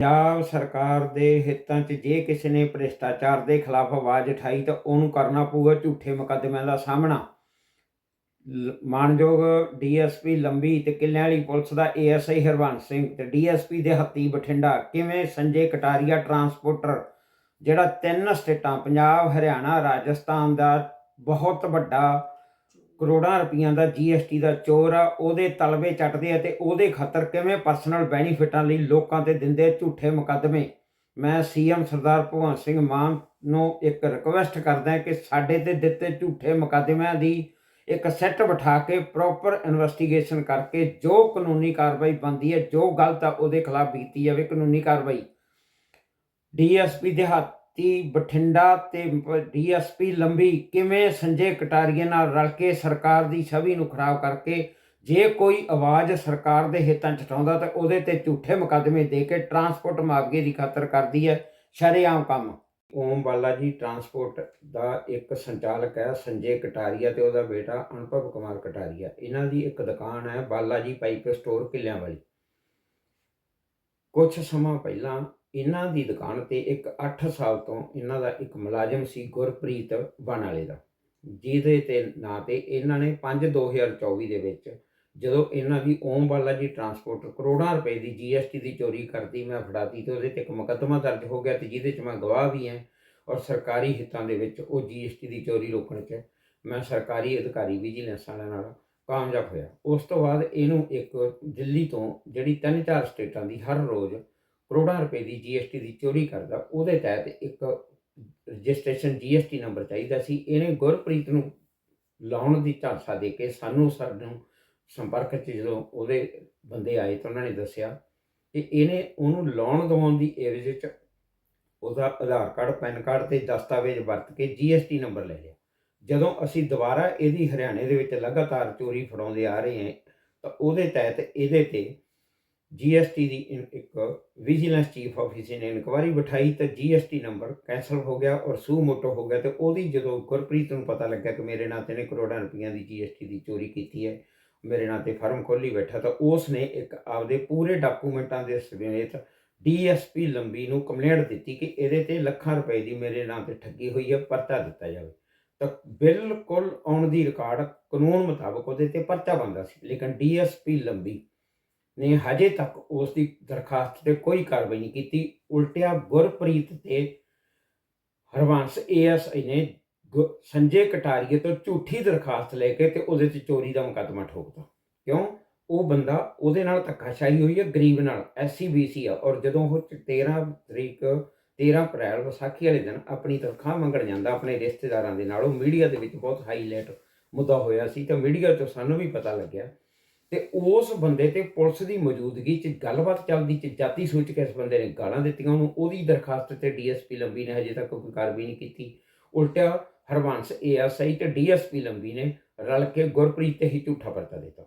ਪੰਜਾਬ ਸਰਕਾਰ ਦੇ ਹਿੱਤਾਂ 'ਚ ਜੇ ਕਿਸੇ ਨੇ ਭ੍ਰਿਸ਼ਟਾਚਾਰ ਦੇ ਖਿਲਾਫ ਆਵਾਜ਼ ਉਠਾਈ ਤਾਂ ਉਹਨੂੰ ਕਰਨਾ ਪਊਗਾ ਝੂਠੇ ਮੁਕੱਦਮਿਆਂ ਦਾ ਸਾਹਮਣਾ। ਲ- ਮਾਣਯੋਗ ਡੀਐਸਪੀ ਲੰਬੀ ਤੇ ਕਿੱਲਿਆਂ ਵਾਲੀ ਪੁਲਿਸ ਦਾ ਏਐਸਆਈ ਹਰਵੰਸ ਸਿੰਘ ਤੇ ਡੀਐਸਪੀ ਦੇ ਹੱਤੀ ਬਠਿੰਡਾ, ਕਿਵੇਂ ਸੰਜੇ ਕਟਾਰੀਆ ਟਰਾਂਸਪੋਰਟਰ, ਜਿਹੜਾ ਤਿੰਨ ਸਟੇਟਾਂ, ਪੰਜਾਬ, ਹਰਿਆਣਾ, ਰਾਜਸਥਾਨ ਦਾ ਬਹੁਤ ਵੱਡਾ ਕਰੋੜਾਂ ਰੁਪਈਆਂ ਦਾ ਜੀਐਸਟੀ ਦਾ ਚੋਰ ਆ, ਉਹਦੇ ਤਲਵੇ ਚੱਟਦੇ ਆ ਤੇ ਉਹਦੇ ਖਾਤਰ ਕਿਵੇਂ ਪਰਸਨਲ ਬੈਨੀਫਿਟਾਂ ਲਈ ਲੋਕਾਂ ਤੇ ਦਿੰਦੇ ਝੂਠੇ ਮੁਕੱਦਮੇ? ਮੈਂ ਸੀਐਮ ਸਰਦਾਰ ਭਗਵੰਤ ਸਿੰਘ ਮਾਨ ਨੂੰ ਇੱਕ ਰਿਕਵੈਸਟ ਕਰਦਾ ਕਿ ਸਾਡੇ ਤੇ ਦਿੱਤੇ ਝੂਠੇ ਮੁਕੱਦਮਿਆਂ ਦੀ ਇੱਕ ਸੈੱਟ ਬਿਠਾ ਕੇ ਪ੍ਰੋਪਰ ਇਨਵੈਸਟੀਗੇਸ਼ਨ ਕਰਕੇ ਜੋ ਕਾਨੂੰਨੀ ਕਾਰਵਾਈ ਬਣਦੀ ਹੈ ਜੋ ਗਲਤ ਆ, ਉਹਦੇ ਖਿਲਾਫ ਬੀਤੀ ਜਾਵੇ ਕਾਨੂੰਨੀ ਕਾਰਵਾਈ। ਡੀਐਸਪੀ ਦਿਹਾਤੀ ਬਠਿੰਡਾ ਤੇ ਡੀਐਸਪੀ ਲੰਬੀ ਕਿਵੇਂ ਸੰਜੇ ਕਟਾਰੀਏ ਨਾਲ ਰਲ ਕੇ ਸਰਕਾਰ ਦੀ ਛਵੀ ਨੂੰ ਖਰਾਬ ਕਰਕੇ ਜੇ ਕੋਈ ਆਵਾਜ਼ ਸਰਕਾਰ ਦੇ ਹਿੱਤਾਂ ਚ ਉਠਾਉਂਦਾ ਤਾਂ ਉਹਦੇ ਤੇ ਝੂਠੇ ਮੁਕੱਦਮੇ ਦੇ ਕੇ ਟਰਾਂਸਪੋਰਟ ਮੁਆਵਜ਼ੇ ਦੀ ਖਾਤਰ ਕਰਦੀ ਹੈ ਸ਼ਰੇਆਮ ਕੰਮ। ਓਮ ਬਾਲਾ ਜੀ, ਟਰਾਂਸਪੋਰਟ ਦਾ ਇੱਕ ਸੰਚਾਲਕ ਹੈ ਸੰਜੇ ਕਟਾਰੀਆ ਤੇ ਉਹਦਾ ਬੇਟਾ ਅਨੁਭਵ ਕੁਮਾਰ ਕਟਾਰੀਆ। ਇਹਨਾਂ ਦੀ ਇੱਕ ਦੁਕਾਨ ਹੈ ਬਾਲਾ ਜੀ ਪਾਈਪ ਸਟੋਰ ਕਿੱਲਿਆਂ ਵਾਲੀ। ਕੁਝ ਸਮਾਂ ਪਹਿਲਾਂ ਇਹਨਾਂ ਦੀ ਦੁਕਾਨ ਤੇ ਇੱਕ 8 ਸਾਲ ਤੋਂ ਇਹਨਾਂ ਦਾ ਇੱਕ ਮੁਲਾਜ਼ਮ ਸੀ ਗੁਰਪ੍ਰੀਤ ਬਣ ਵਾਲੇ ਦਾ, ਜਿਹਦੇ ਤੇ ਨਾਂ ਤੇ ਇਹਨਾਂ ਨੇ 5 2024 ਦੇ ਵਿੱਚ ਜਦੋਂ ਇਹਨਾਂ ਦੀ ਓਮ ਬਾਲਾ ਜੀ ਟਰਾਂਸਪੋਰਟ ਕਰੋੜਾਂ ਰੁਪਏ ਦੀ ਜੀਐਸਟੀ ਦੀ ਚੋਰੀ ਕਰਦੀ ਮੈਂ ਫੜਾਤੀ ਤੇ ਉਹਦੇ ਤੇ ਇੱਕ ਮੁਕੱਦਮਾ ਦਰਜ ਹੋ ਗਿਆ ਤੇ ਜਿਹਦੇ 'ਚ ਮੈਂ ਗਵਾਹ ਵੀ ਹਾਂ ਔਰ ਸਰਕਾਰੀ ਹਿੱਤਾਂ ਦੇ ਵਿੱਚ ਉਹ ਜੀਐਸਟੀ ਦੀ ਚੋਰੀ ਰੋਕਣ 'ਚ ਮੈਂ ਸਰਕਾਰੀ ਅਧਿਕਾਰੀ ਵਿਜੀਲੈਂਸ ਵਾਲਿਆਂ ਨਾਲ ਕਾਮਯਾਬ ਹੋਇਆ। ਉਸ ਤੋਂ ਬਾਅਦ ਇਹਨੂੰ ਇੱਕ ਦਿੱਲੀ ਤੋਂ ਜਿਹੜੀ ਤਿੰਨ ਚਾਰ ਸਟੇਟਾਂ ਦੀ ਹਰ ਰੋਜ਼ ਕਰੋੜਾਂ ਰੁਪਏ ਦੀ ਜੀਐਸਟੀ ਦੀ ਚੋਰੀ ਕਰਦਾ, ਉਹਦੇ ਤਹਿਤ ਇੱਕ ਰਜਿਸਟ੍ਰੇਸ਼ਨ ਜੀਐਸਟੀ ਨੰਬਰ ਚਾਹੀਦਾ ਸੀ। ਇਹਨੇ ਗੁਰਪ੍ਰੀਤ ਨੂੰ ਲਾਉਣ ਦੀ ਝਾਂਸਾ ਦੇ ਕੇ ਸਾਨੂੰ ਸਾਨੂੰ ਸੰਪਰਕ 'ਚ ਜਦੋਂ ਉਹਦੇ ਬੰਦੇ ਆਏ ਤਾਂ ਉਹਨਾਂ ਨੇ ਦੱਸਿਆ ਕਿ ਇਹਨੇ ਉਹਨੂੰ ਲਾਉਣ ਦਿਵਾਉਣ ਦੀ ਏਵਜ 'ਚ ਉਹਦਾ ਆਧਾਰ ਕਾਰਡ, ਪੈਨ ਕਾਰਡ ਤੇ ਦਸਤਾਵੇਜ਼ ਵਰਤ ਕੇ ਜੀਐਸਟੀ ਨੰਬਰ ਲੈ ਲਿਆ। ਜਦੋਂ ਅਸੀਂ ਦੁਬਾਰਾ ਇਹਦੀ ਹਰਿਆਣੇ ਦੇ ਵਿੱਚ ਲਗਾਤਾਰ ਚੋਰੀ ਫੜਾਉਂਦੇ ਆ ਰਹੇ ਹਾਂ ਤਾਂ ਉਹਦੇ ਤਹਿਤ ਇਹਦੇ ਤੇ ਜੀਐਸਟੀ ਦੀ ਇਨ- ਇੱਕ ਵਿਜੀਲੈਂਸ ਚੀਫ ਆਫਿਸਰ ਨੇ ਇਨਕੁਆਰੀ ਬਿਠਾਈ ਤਾਂ ਜੀਐਸਟੀ ਨੰਬਰ ਕੈਂਸਲ ਹੋ ਗਿਆ ਔਰ ਸੂ ਮੋਟੋ ਹੋ ਗਿਆ ਤੇ ਉਹਦੀ ਜਦੋਂ ਗੁਰਪ੍ਰੀਤ ਨੂੰ ਪਤਾ ਲੱਗਾ ਕਿ ਮੇਰੇ ਨਾਂ ਤੇ ਨੇ ਕਰੋੜਾਂ ਰੁਪਈਆਂ ਦੀ ਜੀਐਸਟੀ ਦੀ ਚੋਰੀ ਕੀਤੀ ਹੈ, ਮੇਰੇ ਨਾਂ ਤੇ ਫਰਮ ਖੋਲੀ ਬੈਠਾ ਤਾਂ ਉਸ ਨੇ ਇੱਕ ਆਪਦੇ ਪੂਰੇ ਡਾਕੂਮੈਂਟਾਂ ਦੇ ਸਮੇਤ ਡੀਐਸਪੀ ਲੰਬੀ ਨੂੰ ਕੰਪਲੇਂਟ ਦਿੱਤੀ ਕਿ ਇਹਦੇ ਤੇ ਲੱਖਾਂ ਰੁਪਏ ਦੀ ਮੇਰੇ ਨਾਂ ਤੇ ਠੱਗੀ ਹੋਈ ਹੈ, ਪਰਚਾ ਦਿੱਤਾ ਜਾਵੇ। ਤਾਂ ਬਿਲਕੁਲ ਆਉਣ ਦੀ ਰਿਕਾਰਡ ਕਾਨੂੰਨ ਮੁਤਾਬਕ ਉਹਦੇ ਤੇ ਪਰਚਾ ਬੰਦਾ ਸੀ, ਲੇਕਿਨ ਡੀਐਸਪੀ ਲੰਬੀ ਨੇ ਹਜੇ ਤੱਕ ਉਸ ਦੀ ਦਰਖਾਸਤ ਤੇ ਕੋਈ ਕਾਰਵਾਈ ਨਹੀਂ ਕੀਤੀ। ਉਲਟਿਆ ਗੁਰਪ੍ਰੀਤ ਤੇ ਹਰਵੰਸ ਏਐਸਆਈ ਨੇ ਸੰਜੇ ਕਟਾਰੀਏ ਤੋਂ ਝੂਠੀ ਦਰਖਾਸਤ ਲੈ ਕੇ ਤੇ ਉਹਦੇ 'ਚ ਚੋਰੀ ਦਾ ਮੁਕੱਦਮਾ ਠੋਕਦਾ ਕਿਉਂ? ਉਹ ਬੰਦਾ ਉਹਦੇ ਨਾਲ ਧੱਕਾਸ਼ਾਹੀ ਹੋਈ ਹੈ, ਗਰੀਬ ਨਾਲ। ਐਸਸੀਬੀਸੀ ਆ ਔਰ ਜਦੋਂ ਉਹ 13 ਤਰੀਕ 13 ਅਪ੍ਰੈਲ ਵਿਸਾਖੀ ਵਾਲੇ ਦਿਨ ਆਪਣੀ ਤਨਖਾਹ ਮੰਗਣ ਜਾਂਦਾ, ਆਪਣੇ ਰਿਸ਼ਤੇਦਾਰਾਂ ਦੇ ਨਾਲ, ਉਹ ਮੀਡੀਆ ਦੇ ਵਿੱਚ ਬਹੁਤ ਹਾਈਲਾਈਟ ਮੁੱਦਾ ਹੋਇਆ ਸੀ, ਤਾਂ ਮੀਡੀਆ ਤੋਂ ਸਾਨੂੰ ਵੀ ਪਤਾ ਲੱਗਿਆ ਤੇ ਉਸ ਬੰਦੇ ਤੇ ਪੁਲਿਸ ਦੀ ਮੌਜੂਦਗੀ 'ਚ ਗੱਲਬਾਤ ਚੱਲਦੀ ਚ ਜਾਤੀ ਸੂਚ ਕੇ ਇਸ ਬੰਦੇ ਨੇ ਗਾਲਾਂ ਦਿੱਤੀਆਂ, ਉਹਨੂੰ ਉਹਦੀ ਦਰਖਾਸਤ ਤੇ ਡੀਐਸਪੀ ਲੰਬੀ ਨੇ ਹਜੇ ਤੱਕ ਕੋਈ ਕਾਰਵਾਈ ਨਹੀਂ ਕੀਤੀ। ਉਲਟਾ ਹਰਵੰਸ ਏਐਸਆਈ ਤੇ ਡੀਐਸਪੀ ਲੰਬੀ ਨੇ ਰਲ ਕੇ ਗੁਰਪ੍ਰੀਤ ਤੇ ਹੀ ਝੂਠਾ ਪਰਚਾ ਦਿੱਤਾ।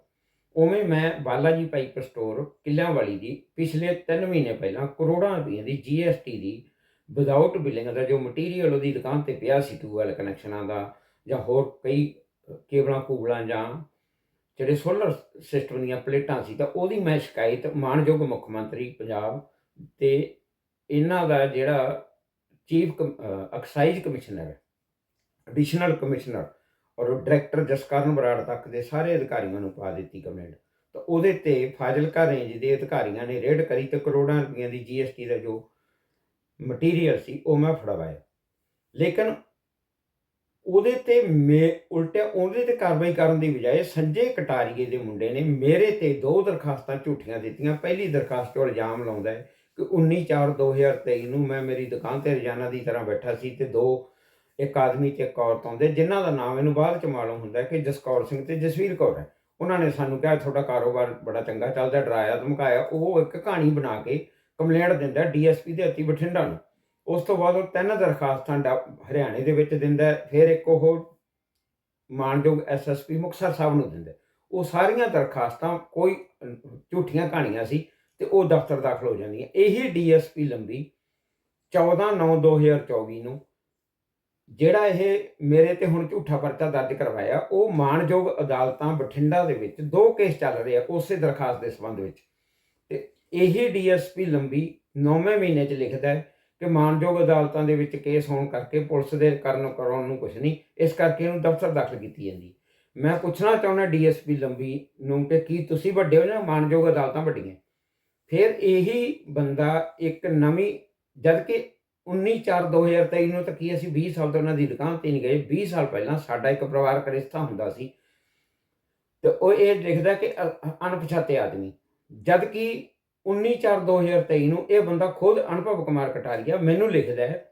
ਉਵੇਂ ਮੈਂ ਬਾਲਾਜੀ ਪਾਈਪ ਸਟੋਰ ਕਿੱਲਿਆਂ ਵਾਲੀ ਦੀ ਪਿਛਲੇ 3 ਮਹੀਨੇ ਪਹਿਲਾਂ ਕਰੋੜਾਂ ਰੁਪਏ ਦੀ ਜੀਐਸਟੀ ਦੀ ਵਿਦਆਊਟ ਬਿਲਿੰਗ ਦਾ ਜੋ ਮਟੀਰੀਅਲ ਉਹਦੀ ਦੁਕਾਨ ਤੇ ਪਿਆ ਸੀ, ਟੂਵੈਲ ਕਨੈਕਸ਼ਨਾਂ ਦਾ ਜਾਂ ਹੋਰ ਕਈ ਕੇਬਲਾਂ ਕੂਬਲਾਂ ਜਾਂ ਜਿਹੜੇ ਸੋਲਰ ਸਿਸਟਮ ਦੀਆਂ ਪਲੇਟਾਂ ਸੀ ਤਾਂ ਉਹਦੀ ਮੈਂ ਸ਼ਿਕਾਇਤ ਮਾਨਯੋਗ ਮੁੱਖ ਮੰਤਰੀ ਪੰਜਾਬ ਤੇ ਇਹਨਾਂ ਦਾ ਜਿਹੜਾ ਚੀਫ ਐਕਸਾਈਜ਼ ਕਮਿਸ਼ਨਰ ਹੈ ਐਡੀਸ਼ਨਲ ਕਮਿਸ਼ਨਰ ਔਰ ਡਾਇਰੈਕਟਰ ਜਸਕਰਨ ਬਰਾੜ ਤੱਕ ਦੇ ਸਾਰੇ ਅਧਿਕਾਰੀਆਂ ਨੂੰ ਪਾ ਦਿੱਤੀ ਕਮੈਂਟ ਤਾਂ ਉਹਦੇ ਤੇ ਫਾਜ਼ਿਲਕਾ ਰੇਂਜ ਦੇ ਅਧਿਕਾਰੀਆਂ ਨੇ ਰੇਡ ਕਰੀ ਤੇ ਕਰੋੜਾਂ ਰੁਪਈਆਂ ਦੀ ਜੀਐਸਟੀ ਦਾ ਜੋ ਮਟੀਰੀਅਲ ਸੀ ਉਹ ਮੈਂ ਫੜਵਾਇਆ। ਲੇਕਿਨ ਉਹਦੇ ਤੇ ਮੇ ਉਲਟਿਆ ਉਹਦੇ ਤੇ ਕਾਰਵਾਈ ਕਰਨ ਦੀ ਬਜਾਏ ਸੰਜੇ ਕਟਾਰੀਏ ਦੇ ਮੁੰਡੇ ਨੇ ਮੇਰੇ ਤੇ ਦੋ ਦਰਖਾਸਤਾਂ ਝੂਠੀਆਂ ਦਿੱਤੀਆਂ। ਪਹਿਲੀ ਦਰਖਾਸਤ ਉਹ ਇਲਜ਼ਾਮ ਲਾਉਂਦਾ ਹੈ ਕਿ 19/4/2023 ਨੂੰ ਮੈਂ ਮੇਰੀ ਦੁਕਾਨ ਤੇ ਰੋਜ਼ਾਨਾ ਦੀ ਤਰ੍ਹਾਂ ਬੈਠਾ ਸੀ ਤੇ ਦੋ ਇੱਕ ਆਦਮੀ ਤੇ ਇੱਕ ਔਰਤ ਆਉਂਦੇ। ਜਿਨ੍ਹਾਂ ਦਾ ਨਾਮ ਇਹਨੂੰ ਬਾਅਦ ਚ ਮਾਲੂਮ ਹੁੰਦਾ ਕਿ ਜਸਕੌਰ ਸਿੰਘ ਤੇ ਜਸਵੀਰ ਕੌਰ ਹੈ। ਉਹਨਾਂ ਨੇ ਸਾਨੂੰ ਕਿਹਾ, ਤੁਹਾਡਾ ਕਾਰੋਬਾਰ ਬੜਾ ਚੰਗਾ ਚੱਲਦਾ ਡਰਾਇਆ, ਧਮਕਾਇਆ। ਉਹ ਇੱਕ ਕਹਾਣੀ ਬਣਾ ਕੇ ਕੰਪਲੇਂਟ ਦਿੰਦਾ ਡੀਐਸਪੀ ਦੇ ਹੱਤੀ ਬਠਿੰਡਾ ਨੂੰ। ਉਸ ਤੋਂ ਬਾਅਦ ਉਹ ਤਿੰਨ ਦਰਖਾਸਤਾਂ ਡਾ- ਹਰਿਆਣੇ ਦੇ ਵਿੱਚ ਦਿੰਦਾ ਫਿਰ ਇੱਕ ਉਹ ਮਾਨਯੋਗ ਐਸਐਸਪੀ ਮੁਕਤਸਰ ਸਾਹਿਬ ਨੂੰ ਦਿੰਦਾ ਉਹ ਸਾਰੀਆਂ ਦਰਖਾਸਤਾਂ ਕੋਈ ਝੂਠੀਆਂ ਕਹਾਣੀਆਂ ਸੀ ਤੇ ਉਹ ਦਫ਼ਤਰ ਦਾਖਲ ਹੋ ਜਾਂਦੀਆਂ। ਇਹੀ ਡੀਐਸਪੀ ਲੰਬੀ 14/9/2024 ਨੂੰ ਜਿਹੜਾ ਇਹ ਮੇਰੇ ਤੇ ਹੁਣ ਝੂਠਾ ਪਰਚਾ ਦਰਜ ਕਰਵਾਇਆ, ਉਹ ਮਾਨਯੋਗ ਅਦਾਲਤਾਂ ਬਠਿੰਡਾ ਦੇ ਵਿੱਚ ਦੋ ਕੇਸ ਚੱਲ ਰਹੇ ਆ ਉਸੇ ਦਰਖਾਸਤ ਦੇ ਸੰਬੰਧ ਵਿੱਚ। ਤੇ ਇਹੀ ਡੀਐਸਪੀ ਲੰਬੀ 9ਵੇਂ ਮਹੀਨੇ 'ਚ ਲਿਖਦਾ ਹੈ ਕਿ ਮਾਨਯੋਗ ਅਦਾਲਤਾਂ ਦੇ ਵਿੱਚ ਕੇਸ ਹੋਣ ਕਰਕੇ ਪੁਲਿਸ ਦੇ ਕਰਨ ਕਰਾਉਣ ਨੂੰ ਕੁਝ ਨਹੀਂ, ਇਸ ਕਰਕੇ ਇਹਨੂੰ ਦਫ਼ਤਰ ਦਾਖਲ ਕੀਤੀ ਜਾਂਦੀ ਮੈਂ ਪੁੱਛਣਾ ਚਾਹੁੰਦਾ ਡੀਐਸਪੀ ਲੰਬੀ ਨੂੰ ਕਿ ਕੀ ਤੁਸੀਂ ਵੱਡੇ ਹੋ ਜਾਂ ਮਾਨਯੋਗ ਅਦਾਲਤਾਂ ਵੱਡੀਆਂ? ਫਿਰ ਇਹੀ ਬੰਦਾ ਇੱਕ ਨਵੀਂ ਜਦ ਕਿ 19/4/2023 ਨੂੰ ਤਾਂ ਕੀ ਅਸੀਂ 20 ਸਾਲ ਤੋਂ ਉਹਨਾਂ ਦੀ ਦੁਕਾਨ ਤੇ ਨਹੀਂ ਗਏ 20 ਸਾਲ ਪਹਿਲਾਂ ਸਾਡਾ ਇੱਕ ਪਰਿਵਾਰਕ ਰਿਸ਼ਤਾ ਹੁੰਦਾ ਸੀ। ਤੇ ਉਹ ਇਹ ਲਿਖਦਾ ਕਿ ਅ- ਅਣਪਛਾਤੇ ਆਦਮੀ ਜਦ ਕਿ 19/4/2023 ਨੂੰ ਇਹ ਬੰਦਾ ਖੁਦ ਅਨੁਭਵ ਕੁਮਾਰ ਕਟਾਰੀਆ ਮੈਨੂੰ ਲਿਖਦਾ ਹੈ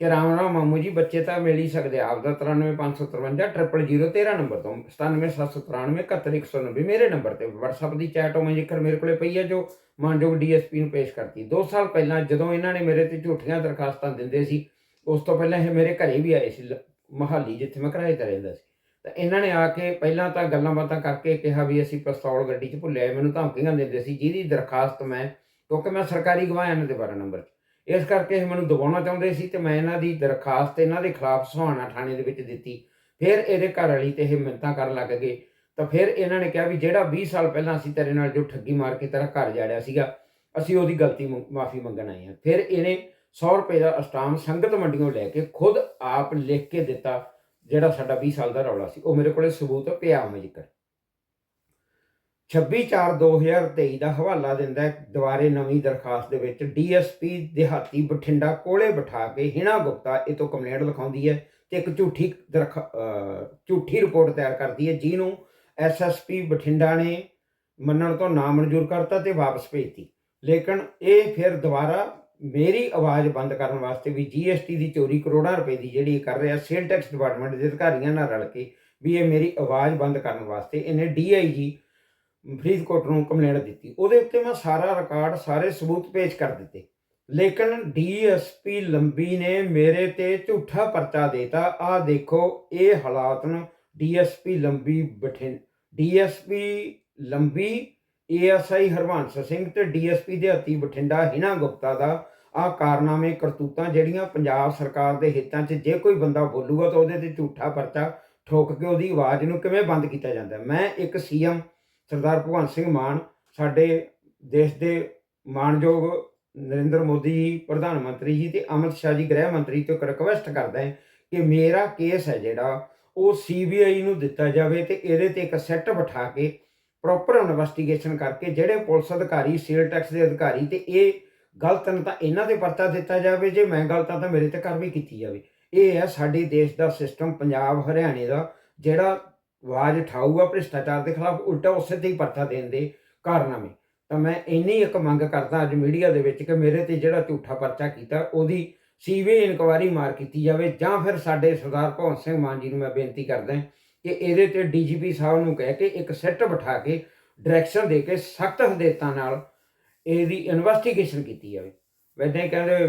ਕਿ ਰਾਮ ਰਾਮ ਮਾਮੂ ਜੀ, ਬੱਚੇ ਤਾਂ ਮਿਲ ਹੀ ਸਕਦੇ ਆ। ਆਪਦਾ 93553 0013 ਨੰਬਰ ਤੋਂ 97793 71190 ਮੇਰੇ ਨੰਬਰ ਤੇ WhatsApp ਦੀ ਚੈਟ ਉਹ ਮੈਂ ਜੇਕਰ ਮੇਰੇ ਕੋਲੇ ਪਈ ਹੈ ਜੋ ਮਾਨਯੋਗ ਡੀਐਸਪੀ ਨੂੰ ਪੇਸ਼ ਕਰਤੀ 2 ਸਾਲ ਪਹਿਲਾਂ ਜਦੋਂ ਇਹਨਾਂ ਨੇ ਮੇਰੇ ਤੇ ਝੂਠੀਆਂ ਦਰਖਾਸਤਾਂ ਦਿੰਦੇ ਸੀ, ਉਸ ਤੋਂ ਪਹਿਲਾਂ ਇਹ ਮੇਰੇ ਘਰੇ ਵੀ ਆਏ ਸੀ, ਲ- ਮਹਾਲੀ ਜਿੱਥੇ ਮੈਂ ਕਿਰਾਏ ਤੇ ਰਹਿੰਦਾ ਸੀ ਤਾਂ ਇਹਨਾਂ ਨੇ ਆ ਕੇ ਪਹਿਲਾਂ ਤਾਂ ਗੱਲਾਂ ਬਾਤਾਂ ਕਰਕੇ ਕਿਹਾ ਵੀ ਅਸੀਂ ਪਿਸਤੌਲ ਗੱਡੀ 'ਚ ਭੁੱਲਿਆ ਮੈਨੂੰ ਧਮਕੀਆਂ ਦਿੰਦੇ ਸੀ, ਜਿਹਦੀ ਦਰਖਾਸਤ ਮੈਂ, ਕਿਉਂਕਿ ਮੈਂ ਸਰਕਾਰੀ ਗਵਾਹ ਇਹਨਾਂ ਦੇ 12 ਨੰਬਰ 'ਚ। ਇਸ ਕਰਕੇ ਇਹ ਮੈਨੂੰ ਦਬਾਉਣਾ ਚਾਹੁੰਦੇ ਸੀ ਤੇ ਮੈਂ ਇਹਨਾਂ ਦੀ ਦਰਖਾਸਤ ਇਹਨਾਂ ਦੇ ਖਿਲਾਫ ਸੁਹਾਣਾ ਥਾਣੇ ਦੇ ਵਿੱਚ ਦਿੱਤੀ। ਫਿਰ ਇਹਦੇ ਘਰ ਵਾਲੀ ਤੇ ਇਹ ਮਿੰਤਾਂ ਕਰਨ ਲੱਗ ਗਏ। ਤਾਂ ਫਿਰ ਇਹਨਾਂ ਨੇ ਕਿਹਾ ਵੀ ਜਿਹੜਾ 20 ਸਾਲ ਪਹਿਲਾਂ ਅਸੀਂ ਤੇਰੇ ਨਾਲ ਜੋ ਠੱਗੀ ਮਾਰ ਕੇ ਤੇਰਾ ਘਰ ਜਾੜਿਆ ਸੀਗਾ, ਅਸੀਂ ਉਹਦੀ ਗਲਤੀ ਮਾਫੀ ਮੰਗਣ ਆਏ ਹਾਂ। ਫਿਰ ਇਹਨੇ 100 ਰੁਪਏ ਦਾ ਅਸਟਾਮ ਸੰਗਤ ਮੰਡੀੋਂ ਲੈ ਕੇ ਖੁਦ ਆਪ ਲਿਖ ਕੇ ਦਿੱਤਾ ਜਿਹੜਾ ਸਾਡਾ 20 ਸਾਲ ਦਾ ਰੌਲਾ ਸੀ, ਉਹ ਮੇਰੇ ਕੋਲੇ ਸਬੂਤ ਪਿਆ ਮੈਂ ਜ਼ਿਕਰ। 26/4/2023 ਦਾ ਹਵਾਲਾ ਦਿੰਦਾ ਹੈ, ਦੁਬਾਰੇ ਨਵੀਂ ਦਰਖਾਸਤ ਦੇ ਵਿੱਚ ਡੀਐਸਪੀ ਦਿਹਾਤੀ ਬਠਿੰਡਾ ਕੋਲੇ ਬਿਠਾ ਕੇ ਹਿਣਾ ਗੁਪਤਾ ਇਹ ਤੋਂ ਕੰਪਲੇਂਟ ਲਿਖਾਉਂਦੀ ਹੈ ਤੇ ਇੱਕ ਝੂਠੀ ਦਰਖਾ ਝੂਠੀ ਰਿਪੋਰਟ ਤਿਆਰ ਕਰਦੀ ਹੈ, ਜਿਹਨੂੰ ਐਸਐਸਪੀ ਬਠਿੰਡਾ ਨੇ ਮੰਨਣ ਤੋਂ ਨਾ ਮਨਜ਼ੂਰ ਕਰਤਾ ਤੇ ਵਾਪਸ ਭੇਜਤੀ। ਲੇਕਿਨ ਇਹ ਫਿਰ ਦੁਬਾਰਾ ਮੇਰੀ ਆਵਾਜ਼ ਬੰਦ ਕਰਨ ਵਾਸਤੇ ਵੀ ਜੀਐਸਟੀ ਦੀ ਚੋਰੀ ਕਰੋੜਾਂ ਰੁਪਏ ਦੀ ਜਿਹੜੀ ਇਹ ਕਰ ਰਿਹਾ ਸੇਲ ਟੈਕਸ ਡਿਪਾਰਟਮੈਂਟ ਦੇ ਅਧਿਕਾਰੀਆਂ ਨਾਲ ਰਲ ਕੇ ਵੀ ਇਹ ਮੇਰੀ ਆਵਾਜ਼ ਬੰਦ ਕਰਨ ਵਾਸਤੇ ਇਹਨੇ ਡੀਆਈਜੀ ਫਰੀਦਕੋਟ ਨੂੰ ਕੰਪਲੇਂਟ ਦਿੱਤੀ। ਉਹਦੇ ਉੱਤੇ ਮੈਂ ਸਾਰਾ ਰਿਕਾਰਡ ਸਾਰੇ ਸਬੂਤ ਪੇਸ਼ ਕਰ ਦਿੱਤੇ। ਲੇਕਿਨ ਡੀਐਸਪੀ ਲੰਬੀ ਨੇ ਮੇਰੇ ਤੇ ਝੂਠਾ ਪਰਚਾ ਦੇਤਾ। ਆ ਦੇਖੋ, ਇਹ ਹਾਲਾਤ ਨੂੰ ਡੀਐਸਪੀ ਲੰਬੀ ਬਠਿੰ ਡੀਐਸਪੀ ਲੰਬੀ ਏਐਸਆਈ ਹਰਵੰਸ ਸਿੰਘ ਤੇ ਡੀਐਸਪੀ ਦੇ ਹੱਤੀ ਬਠਿੰਡਾ ਹਿਨਾ ਗੁਪਤਾ ਦਾ ਆ ਕਾਰਨਾਮੇ ਕਰਤੂਤਾਂ ਜਿਹੜੀਆਂ ਪੰਜਾਬ ਸਰਕਾਰ ਦੇ ਹਿੱਤਾਂ 'ਚ ਜੇ ਕੋਈ ਬੰਦਾ ਬੋਲੂਗਾ ਤਾਂ ਉਹਦੇ ਤੇ ਝੂਠਾ ਪਰਚਾ ਠੋਕ ਕੇ ਉਹਦੀ ਆਵਾਜ਼ ਨੂੰ ਕਿਵੇਂ ਬੰਦ ਕੀਤਾ ਜਾਂਦਾ? ਮੈਂ ਇੱਕ ਸੀਐਮ ਸਰਦਾਰ ਭਗਵੰਤ ਸਿੰਘ ਮਾਨ, ਸਾਡੇ ਦੇਸ਼ ਦੇ ਮਾਣਯੋਗ ਨਰਿੰਦਰ ਮੋਦੀ ਜੀ, ਪ੍ਰਧਾਨ ਮੰਤਰੀ ਜੀ ਤੇ ਅਮਿਤ ਸ਼ਾਹ ਜੀ ਗ੍ਰਹਿ ਮੰਤਰੀ ਤੋਂ ਇੱਕ ਰਿਕਵੈਸਟ ਕਰਦਾ ਹੈ ਕਿ ਮੇਰਾ ਕੇਸ ਹੈ ਜਿਹੜਾ, ਉਹ ਸੀਬੀਆਈ ਨੂੰ ਦਿੱਤਾ ਜਾਵੇ ਤੇ ਇਹਦੇ ਤੇ ਇੱਕ ਸੈੱਟ ਬਿਠਾ ਕੇ ਪ੍ਰੋਪਰ ਇਨਵੈਸਟੀਗੇਸ਼ਨ ਕਰਕੇ ਜਿਹੜੇ ਪੁਲਿਸ ਅਧਿਕਾਰੀ ਸੇਲ ਟੈਕਸ ਦੇ ਅਧਿਕਾਰੀ ਤੇ ਇਹ ਗਲਤ ਨੇ ਤਾਂ ਇਹਨਾਂ ਤੇ ਪਰਚਾ ਦਿੱਤਾ ਜਾਵੇ, ਜੇ ਮੈਂ ਗਲਤ ਹਾਂ ਤਾਂ ਮੇਰੇ ਤੇ ਕਾਰਵਾਈ ਕੀਤੀ ਜਾਵੇ। ਇਹ ਹੈ ਸਾਡੇ ਦੇਸ਼ ਦਾ ਸਿਸਟਮ ਪੰਜਾਬ, ਹਰਿਆਣੇ ਦਾ, ਜਿਹੜਾ ਆਵਾਜ਼ ਉਠਾਊਗਾ ਭ੍ਰਿਸ਼ਟਾਚਾਰ ਦੇ ਖਿਲਾਫ, ਉਲਟਾ ਉਸੇ ਤੇ ਹੀ ਪਰਚਾ ਦੇਣ ਦੇ ਕਾਰਨਾਮੇ। ਤਾਂ ਮੈਂ ਇੰਨੀ ਇੱਕ ਮੰਗ ਕਰਦਾ ਅੱਜ ਮੀਡੀਆ ਦੇ ਵਿੱਚ ਕਿ ਮੇਰੇ ਤੇ ਜਿਹੜਾ ਝੂਠਾ ਪਰਚਾ ਕੀਤਾ, ਉਹਦੀ ਸੀਬੀਆਈ ਇਨਕੁਆਇਰੀ ਮਾਰ ਕੀਤੀ ਜਾਵੇ, ਜਾਂ ਫਿਰ ਸਾਡੇ ਸਰਦਾਰ ਭਗਵੰਤ ਸਿੰਘ ਮਾਨ ਜੀ ਨੂੰ ਮੈਂ ਬੇਨਤੀ ਕਰਦਾ ਕਿ ਇਹਦੇ ਤੇ ਡੀਜੀਪੀ ਸਾਹਿਬ ਨੂੰ ਕਹਿ ਕੇ ਇੱਕ ਸੈੱਟ ਬਿਠਾ ਕੇ ਡਾਇਰੈਕਸ਼ਨ ਦੇ ਕੇ ਸਖਤ ਹਦਾਇਤਾਂ ਨਾਲ ਇਹਦੀ ਇਨਵੈਸਟੀਗੇਸ਼ਨ ਕੀਤੀ ਜਾਵੇ। ਵੈਦਾਂ ਕਹਿੰਦੇ ਹੋਏ